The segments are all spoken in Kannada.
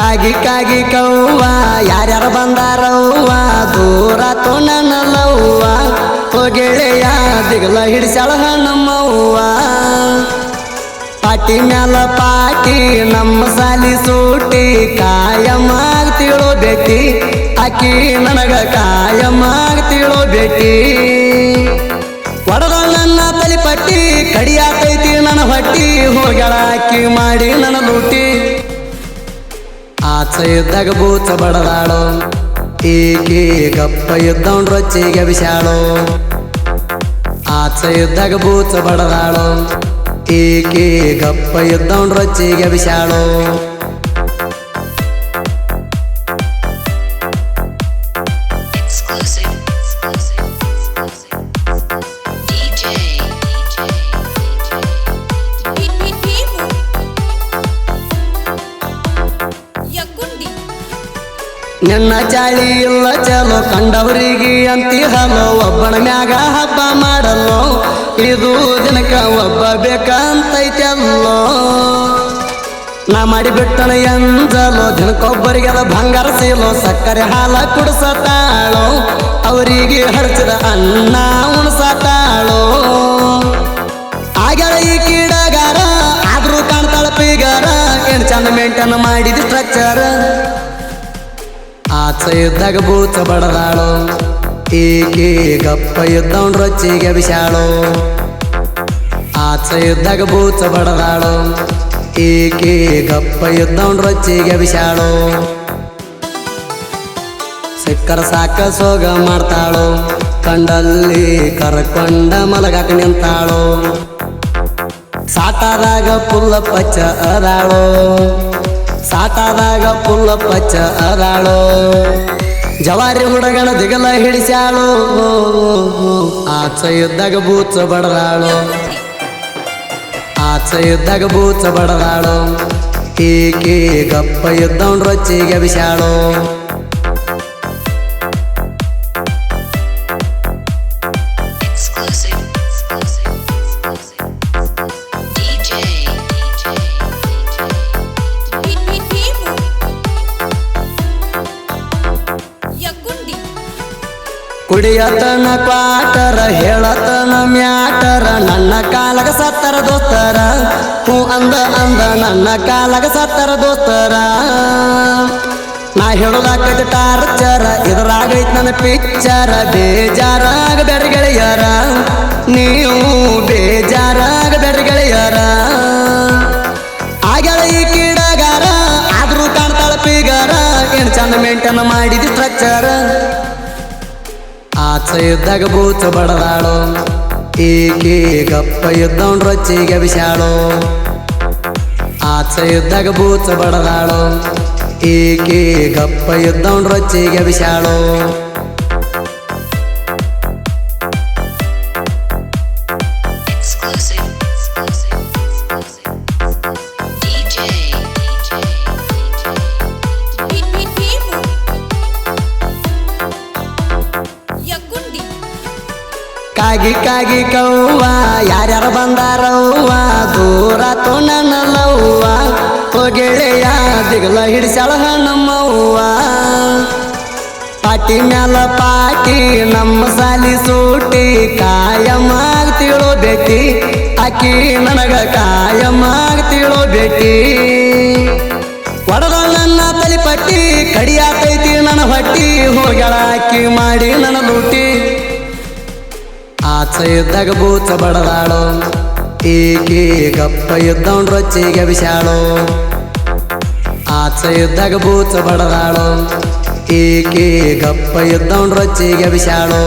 ಕಾಗಿ ಕಾಗಿ ಕವ್ವ, ಯಾರ್ಯಾರ ಬಂದಾರವ್ವ, ದೂರ ತೋ ನನ್ನ ಲವ್ವ ಹೊಗೆಳೆಯ ಗೆಳೆಯ ದಿಗಲ ಹಿಡಿಸ್ಯಾಳ ನಮ್ಮವ್ವ ಪಾಟಿ ಮ್ಯಾಲ ಪಾಟಿ, ನಮ್ಮ ಸಾಲಿ ಸೂಟಿ ಕಾಯಮಾಗ್ತಿಳೋ ಬೇಟಿ ಆಕಿ ನನಗ ಕಾಯಮಾಗ್ತಿಳೋ ಬೇಟಿ ಒಡದ ನನ್ನ ತಲೆ ಪಟ್ಟಿ, ಕಡಿಯಾತೈತಿ ನನ್ನ ಹೊಟ್ಟಿ, ಹೋಗ್ಯಾಳ ಆಕಿ ಮಾಡಿ ನನ್ನ ಲೂಟಿ. ಆಚ ಇದ್ದಾಗ ಬೂಚ ಬಡದಾಳು. ಈಕಿ ಗಪ್ಪ ಇದ್ದವನ್ ರೊಚ್ಚಿಗೆ ಬಿಸಾಳು. ಆಚ ಇದ್ದಾಗ ಬೂಚ ಬಡದಾಳು. ಈಕಿ ಗಪ್ಪ ಇದ್ದವನ್ ರೊಚ್ಚಿಗೆ ಬಿಸಾಳು. ನಿನ್ನ ಚಾಳಿ ಇಲ್ಲ ಚಲೋ ಕಂಡವರಿಗೆ ಅಂತಿ ಹಲೋ. ಒಬ್ಬನ ಮ್ಯಾಗ ಹಬ್ಬ ಮಾಡಲ್ಲೋ. ಇದು ದಿನಕ ಒಬ್ಬ ಬೇಕಂತೈತಲ್ಲೋ. ನಾ ಮಾಡಿಬಿಟ್ಟನ ಎಂದಲೋ ದಿನಕ್ಕೊಬ್ಬರಿಗೆಲ್ಲ ಬಂಗಾರ ಸೀಲೋ. ಸಕ್ಕರೆ ಹಾಲ ಕುಡಿಸತಾಳೋ. ಅವರಿಗೆ ಹರಿಸಿದ ಅನ್ನ ಉಣಸತಾಳೋ. ಆಗ್ಯಾಳ ಈ ಕೀಡಗಾರ ಆದ್ರೂ ಕಾಣ್ತಾಳ ಪೀಗಾರ ಏನ್ ಚಂದ ಮೇಂಟೇನ್ ಮಾಡಿದ ಸ್ಟ್ರಕ್ಚರ್ ಆಚ ಇದ್ದಾಗ ಬೂಚ ಬಡದಾಳು. ಈಕೆ ಗಪ್ಪ ಇದ್ದವನ್ ರೊಚ್ಚಿಗೆ ಬಿಸಾಳು. ಆಚ ಇದ್ದಾಗ ಬೂಚ ಬಡದಾಳು. ಈಕೆ ಗಪ್ಪ ಇದ್ದವನ್ ರೊಚ್ಚಿಗೆ ಬಿಸಾಳು. ಸಿಕ್ಕರ ಸಾಕ ಸೋಗ ಮಾಡ್ತಾಳು. ಕಂಡಲ್ಲಿ ಕರ್ಕೊಂಡ ಮಲಗಾಕ ನಿಂತಾಳು. ಸಾಟಾದಾಗ ಪುಲ್ಲ ಪಚ್ಚ ಅದಾಳೋ. ಸಾಟಾದಾಗ ಪುಲ್ಲ ಪಚ್ಚ ಅದಾಳು. ಜವಾರಿ ಹುಡುಗನ ದಿಗಲ ಹಿಡಿಸ್ಯಾಳು. ಆಚ ಇದ್ದಾಗ ಬೂಚ ಬಡದಾಳು. ಆಚ ಇದ್ದಾಗ ಬೂಚ ಬಡದಾಳು. ಈಕೆ ಗಪ್ಪ ಇದ್ದವನ್ ರೊಚ್ಚಿಗೆ ಬಿಸಾಳು. ಕುಡಿಯತನ ಕ್ವಾಟರ ಹೇಳತನ ಮ್ಯಾಟರ, ನನ್ನ ಕಾಲಗ ಸತ್ತರ ದೋಸ್ತರ. ಹೂ ಅಂದ ಅಂದ ನನ್ನ ಕಾಲಗ ಸತ್ತರ ದೋಸ್ತರ. ನಾ ಹೇಳೋದಾಕೈತಿ ಟಾರ್ಚರ, ಇದರಾಗೈತ್ ನನ್ನ ಪಿಕ್ಚರ ಬೇಜಾರಾಗ ಬೇರೆ ಗೆಳೆಯರ. ನೀವು ಬೇಜಾರಾಗ ಬೇರೆ ಗೆಳೆಯರ. ಆಗ್ಯಾಳ ಈ ಕೀಡಗಾರ, ಆದ್ರೂ ಕಾಣ್ತಾಳ ಪಿಗಾರ. ಏನ್ ಚಂದ ಮೇಂಟೈನ್ ಮಾಡಿದ ಸ್ಟ್ರಕ್ಚರ್ ಆಚ ಇದ್ದಾಗ ಬೂಚ ಬಡದಾಳು. ಈಕೆ ಗಪ್ಪ ಇದ್ದವನ್ ರೊಚ್ಚಿಗೆ ಬಿಸಾಳು ಆಚ ಇದ್ದಾಗ ಬೂಚ ಬಡದಾಳು. ಈಕೆ ಗಪ್ಪ ಇದ್ದವನ್ ರೊಚ್ಚಿಗೆ ಬಿಸಾಳು ಕಾಗಿ ಕೌವ ಕವ್ವ, ಯಾರ್ಯಾರ ಬಂದಾರವ್ವ, ದೂರ ತೋ ನನ್ನ ಲವ್ವ ಗೆಳೆಯ ದಿಗಲ ಹಿಡಿಸ್ಯಾಳ ನಮ್ಮವ್ವ ಪಾಟಿ ಮ್ಯಾಲ ಪಾಟಿ, ನಮ್ಮ ಸಾಲಿ ಸೂಟಿ, ಕಾಯಮಾಗ್ತಿಳೋ ಬೇಟಿ ಆಕಿ ನನಗ ಕಾಯಮಾಗ್ತಿಳೋ ಬೇಟಿ ಒಡದ ನನ್ನ ತಲಿ ಪಟ್ಟಿ, ಕಡಿಯಾತೈತಿ ನನ್ನ ಹೊಟ್ಟಿ, ಹೋಗ್ಯಾಳ ಆಕಿ ಮಾಡಿ ನನ್ನ ಲೂಟಿ. ಆಚ ಇದ್ದಾಗ ಬೂಚ ಬಡದಾಳು. ಈಕಿ ಗಪ್ಪ ಇದ್ದವನ್ ರೊಚ್ಚಿಗೆ ಬಿಸಾಳು ಆಚ ಇದ್ದಾಗ ಬೂಚ ಬಡದಾಳು. ಈಕಿ ಗಪ್ಪ ಇದ್ದವನ್ ರೊಚ್ಚಿಗೆ ಬಿಸಾಳು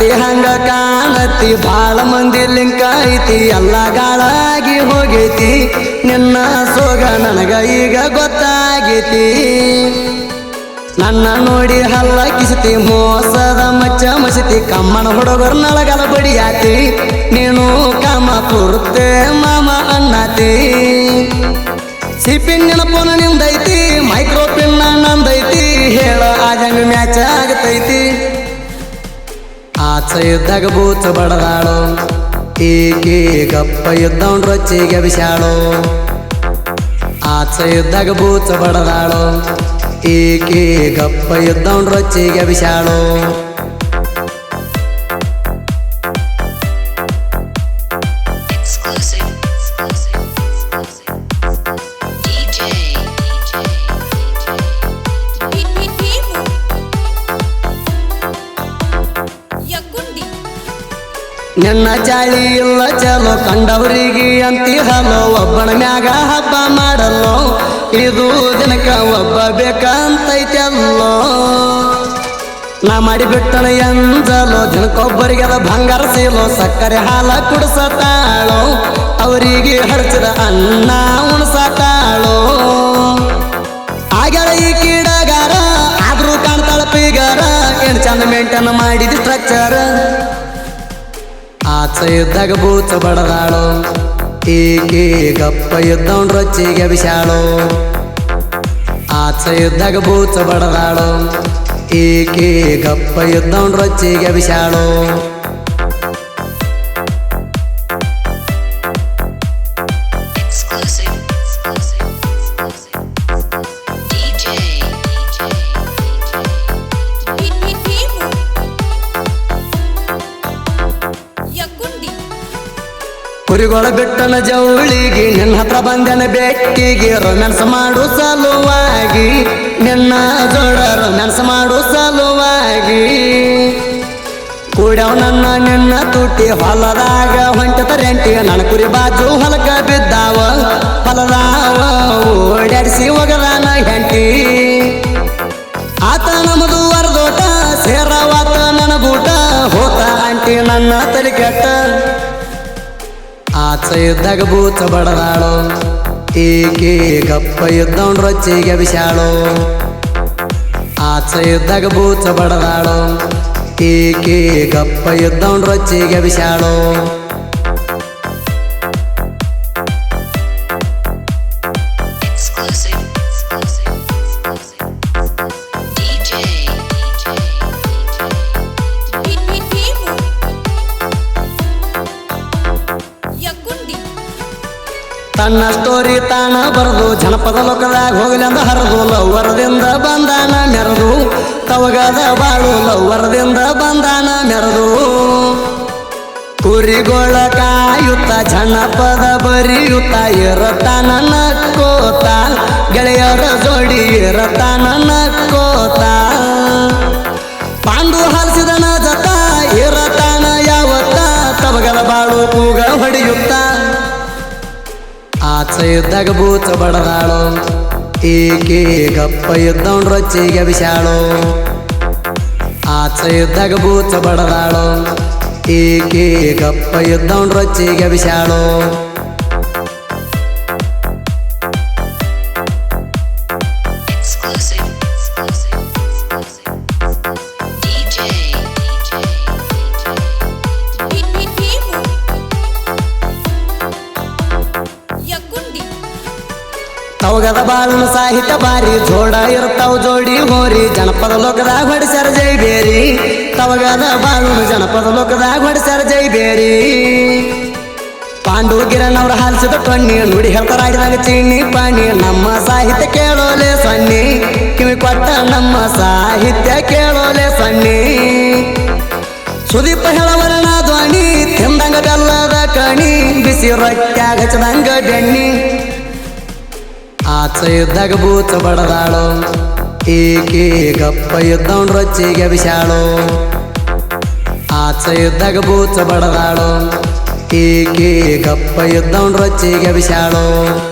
ಗರ್ತಿ ಹಂಗ ಕಾಣತಿ ಬಾಳ ಮಂದಿ ಲಿಂಕ ಐತಿ, ಎಲ್ಲ ಗಾಳಾಗಿ ಹೋಗೈತಿ. ನಿನ್ನ ಸೋಗ ನನಗ ಈಗ ಗೊತ್ತಾಗೈತಿ. ನನ್ನ ನೋಡಿ ಹಲ್ಲ ಕಿಸತಿ, ಮೋಸದ ಮಚ್ಚ ಮಸತಿ, ಕಮ್ಮನ ಹುಡುಗರು ನಳಗಲ ಬಡಿಯಾತಿ. ನೀನು ಕಾಮ ಪೂರ್ತೆ ಮಾಮ ಅನ್ನತಿ. ಸಿಪಿನ್ ನೆನಪನ ನಿಂದೈತಿ ಮೈಕ್ರೋಪಿನ್ ನಂದೈತಿ. ಹೇಳ ಆಗ ಮ್ಯಾಚ್ ಆಗತೈತಿ. ಆಚ ಇದ್ದಾಗ ಬೂಚ ಬಡದಾಳು. ಈಕೆ ಗಪ್ಪ ಇದ್ದವನ್ ರೊಚ್ಚಿಗೆ ಬಿಸಾಳು. ಆಚ ಇದ್ದಾಗ ಬೂಚ ಬಡದಾಳು. ಈಕೆ ಗಪ್ಪ ಇದ್ದವನ್ ರೊಚ್ಚಿಗೆ ಬಿಸಾಳು. ನಿನ್ನ ಚಾಳಿ ಇಲ್ಲ ಚಲೋ ಕಂಡವರಿಗೆ ಅಂತಿ ಹಲೋ, ಒಬ್ಬನ ಮ್ಯಾಗ ಹಬ್ಬ ಮಾಡಲ್ಲೋ. ಇದು ದಿನಕ ಒಬ್ಬ ಬೇಕಂತೈತಲ್ಲೋ. ನಾ ಮಾಡಿ ಬಿಟ್ಟಣ ದಿನಕ್ಕೊಬ್ಬರಿಗೆ ಅದ ಬಂಗಾರ ಸೀಲೋ, ಸಕ್ಕರೆ ಹಾಲ ಕುಡಿಸತಾಳೋ. ಅವರಿಗೆ ಹರಿಸಿದ ಅನ್ನ ಉಣಸತಾಳೋ. ಆಗ್ಯಾಳ ಈ ಕೀಡಗಾರ, ಆದ್ರೂ ಕಾಣ್ತಾಳ ಪಿಗಾರ. ಏನ್ ಚಂದ ಮೇಂಟೈನ್ ಮಾಡಿದ ಸ್ಟ್ರಕ್ಚರ್ ಆಚ ಇದ್ದಾಗ ಬೂಚ ಬಡದಾಳು. ಈಕೆ ಗಪ್ಪ ಇದ್ದವನ್ ರೊಚ್ಚಿಗೆ ಬಿಸಾಳು ಆಚ ಇದ್ದಾಗ ಬೂಚ ಬಡದಾಳು. ಈಕೆ ಗಪ್ಪ ಇದ್ದವನ್ ರೊಚ್ಚಿಗೆ ಬಿಸಾಳು ಕುರಿಗೊಳ ಬೆಟ್ಟನ ಜವಳಿಗೆ ನಿನ್ನ ಹತ್ರ ಬಂದನ ಬೆಟ್ಟಿಗೆ ರೊಮ್ಯಾನ್ಸ್ ಮಾಡು ಸಲುವಾಗಿ. ನಿನ್ನ ಜೋಡ ರೊಮ್ಯಾನ್ಸ್ ಮಾಡು ಸಲುವಾಗಿ. ಕೂಡ ನನ್ನ ನಿನ್ನ ತುಟ್ಟಿ ಹೊಲದಾಗ ಹೊಂಟದ ರೆಂಟಿ. ನನ್ನ ಕುರಿ ಬಾಜು ಹೊಲಕ ಬಿದ್ದಾವ ಹೊಲದಾವ ಓಡಾಡಿಸಿ ಒಗದಾನ ಹೆಂಟಿ ಆತ ನಮದು ಅರ್ದೋಟ ಸೇರವಾತ ನನ್ನ ಬೂಟ. ಹೋತ ಅಂಟಿ ನನ್ನ ತಲೆ ಕೆಟ್ಟ. ಆಚ ಇದ್ದಾಗ ಬೂಚ ಬಡದಾಳು. ಈಕೆ ಗಪ್ಪ ಇದ್ದವನ್ ರೊಚ್ಚಿಗೆ ಬಿಸಾಳು. ಆಚ ಇದ್ದಾಗ ಭೂತ ಬಡದಾಳು. ಈಕೆ ಗಪ್ಪ ಇದ್ದವನ್ ರೊಚ್ಚಿಗೆ ಬಿಸಾಳು. ತನ್ನ ಸ್ಟೋರಿ ತಾನ ಬರೆದು, ಜನಪದ ಲೋಕದಾಗ ಹೋಗಲಿ ಅಂದ ಹರಿದು, ಲವ್ವರದಿಂದ ಬಂದಾನ ಮೆರೆದು, ತವಗದ ಬಾಳು ಲವ್ವರದಿಂದ ಬಂದಾನ ಮೆರೆದು. ಕುರಿಗೋಳ ಕಾಯುತ್ತ, ಜನಪದ ಬರಿಯುತ್ತ ಇರತಾನ ನಕ್ಕೋತ, ಗೆಳೆಯರ ಜೋಡಿ ಇರತಾನ ನಕ್ಕೋತ. ಪಾಂಡು ಹಲಸಿದನ ಜತ ಇರತಾನ ಯಾವತ್ತ, ತವಗದ ಬಾಳು ಕೂಗ ಹೊಡೆಯುತ್ತ. ಆಚ ಇದ್ದಾಗ ಭೂತ ಬಡದಾಳು. ಈಕೆ ಗಪ್ಪ ಇದ್ದವನ್ ರೊಚ್ಚಿಗೆ ಬಿಸಾಳು. ಆಚ ಇದ್ದಾಗ ಭೂತ ಬಡದಾಳು. ಈಕೆ ಗಪ್ಪ ಇದ್ದವನ್ ರೊಚ್ಚಿಗೆ ಬಿಸಾಳು. ತವಗದ ಬಾಳನ ಸಾಹಿತ್ಯ ಬಾರಿ ಜೋಡ ಇರ್ತಾವ ಜೋಡಿ ಹೋರಿ. ಜನಪದ ಲೋಕದಾಗ ಹೊಡಿಸ್ಯಾರ ಜೈ ಬೇರಿ. ತವಗದ ಬಾಳನ ಜನಪದ ಲೋಕದಾಗ ಹೊಡಿಸ್ಯಾರ ಜೈ ಬೇರಿ. ಪಾಂಡು ಗಿರಣ್ ಅವ್ರ ಹಾಲಿಸಿದ ನುಡಿ ಹೇಳ್ತಾರ ಚೀಣಿ ಪಾಣಿ. ನಮ್ಮ ಸಾಹಿತ್ಯ ಕೇಳೋಲೆ ಸನ್ನಿ. ಕಿವಿ ಕೊಟ್ಟ ನಮ್ಮ ಸಾಹಿತ್ಯ ಕೇಳೋಲೆ ಸನ್ನಿ. ಸುದೀಪ ಹೇಳವರಣ ಧ್ವನಿ, ತಿಂದಂಗ ಬೆಲ್ಲದ ಕಣಿ. ಬಿಸಿ ರೊಕ್ಕ ಹಚ್ಚದಂಗ ಬೆಣ್ಣಿ. ಆಚ ಇದ್ದಾಗ ಭೂತ ಬಡದಾಳು. ಈಕೆ ಗಪ್ಪ ಇದ್ದವನ್ ರೊಚ್ಚಿಗೆ ಬಿಸಾಳು. ಆಚ ಇದ್ದಾಗ ಭೂತ ಬಡದಾಳು. ಈಕೆ ಗಪ್ಪ ಇದ್ದವನ್ ರೊಚ್ಚಿಗೆ ಬಿಸಾಳು.